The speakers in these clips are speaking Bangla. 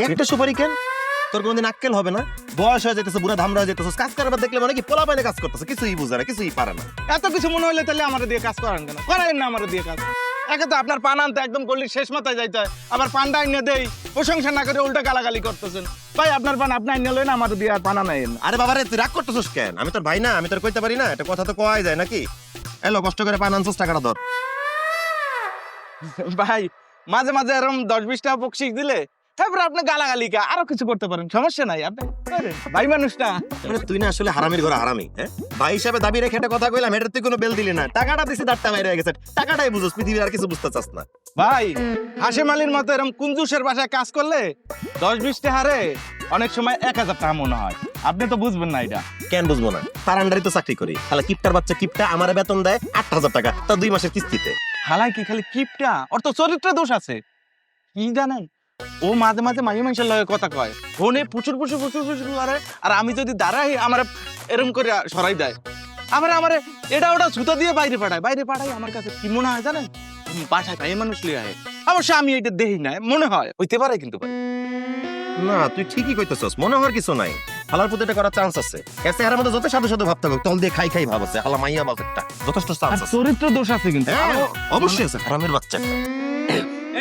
একটা সুপারি কেন? তোর কোনদিন আক্কেল হবে না? বয়স হয়ে যেতেছে বুড়া ধামরা হয়ে যেতেছে কাজ করার দেখলে মানে কি পোলা পাইলে কাজ করতেছে কিছুই বুঝে না কিছুই পারে না। এত কিছু মনে হইলে তাহলে আমার দিয়ে কাজ করান কেন? করাই না আমার দিয়ে কাজ। একে তো আপনার পান আনতে একদম গলির শেষ মাথায় যাইতে হয়। আবার পানটা আইনে দেই প্রশংসা না করে উল্টা গালাগালি করতেছেন। ভাই আপনার পান আপনি আইনে লইন আমার দিয়ে আর পানা নাই আরে বাবা রে তুই রাগ করতেছিস কেন? আমি তোর ভাই না আমি তোর কইতে পারি না এটা কথা তো কওয়াই যায় নাকি? এলো কষ্ট করে পান আনছিস টাকাটা ধর। ভাই মাঝে মাঝে এরকম দশ বিশ টাকা বকশিস দিলে তারপর আপনি গালাগালি কা আরও কিছু করতে পারেন সমস্যা নাই আপনি ভাই মানুষ না মানে তুই না আসলে হারামির ঘরে হারামি হ্যাঁ? ভাই হিসাবে দাবি রেখে একটা কথা কইলাম তুই কোনো বেল দিলি না। টাকাটা দিছি দাঁড়টা বাইরে হয়ে গেছে। টাকাটাই বুঝোস পৃথিবীর আর কিছু বুঝতে চাস না। ভাই হাসিম আলীর মতো এরকম কুঞ্জুসের বাসায় কাজ করলে দশ হারে অনেক সময় এক হাজার টাকা মনে হয়। আপনি তো বুঝবেন না এটা। কেন বুঝব না? তার আন্ডারে তো চাকরি করি। তাহলে কিপটার বাচ্চা কিপটা আমার বেতন দেয় আট হাজার টাকা তার দুই মাসের কিস্তিতে। হালাই কি খালি কিপটা? ওর তো চরিত্র দোষ আছে। কি জানেন? ও মাঝে মাঝে মাঝে মানুষের লগে কথা কয়। ফোনে প্রচুর প্রচুর প্রচুর প্রচুর করে আর আমি যদি দাঁড়াই আমার এরম করে সরাই দেয়। আবার আমার এটা ওটা সুতো দিয়ে বাইরে পাঠায়। বাইরে পাঠাই আমার কাছে কি মনে হয় জানেন? বাসায় পাই মানুষ লিয়ে আয় অবশ্য আমি এটা দেখি না মনে হয় হইতে পারে কিন্তু ভাই। না তুই ঠিকই কইতেছস মনে হওয়ার কিছু নাই। হালার প্রতি এটা করার চান্স আছে। এর চেহারার মধ্যে যত সাধু সাধু ভাব থাকুক তল দিয়ে খাই খাই ভাব আছে। হালা মাইয়া বাস একটা যথেষ্ট চান্স আছে। চরিত্র দোষ আছে কিন্তু। হ্যাঁ, অবশ্যই আছে হারামের বাচ্চা একটা।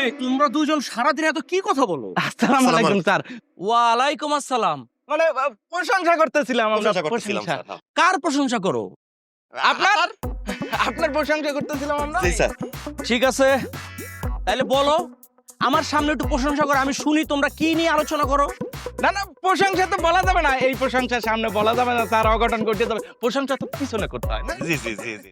এই তোমরা দুজন সারাদিন এত কি কথা বলো? আসসালামু আলাইকুম স্যার। ওয়ালাইকুম আসসালাম। মানে প্রশংসা করতেছিলাম আমরা। প্রশংসা প্রশংসা। স্যার। কার প্রশংসা করো? আপনার? আপনার প্রশংসা করতেছিলাম আমরা? জি স্যার। ঠিক আছে। তাহলে বলো আমার সামনে একটু প্রশংসা করো আমি শুনি তোমরা কি নিয়ে আলোচনা করো। না না প্রশংসা তো বলা যাবে না। এই প্রশংসার সামনে বলা যাবে না স্যার অঘটন করতে যাবে। প্রশংসা তো পিছনে করতে হয় না। জি জি জি জি।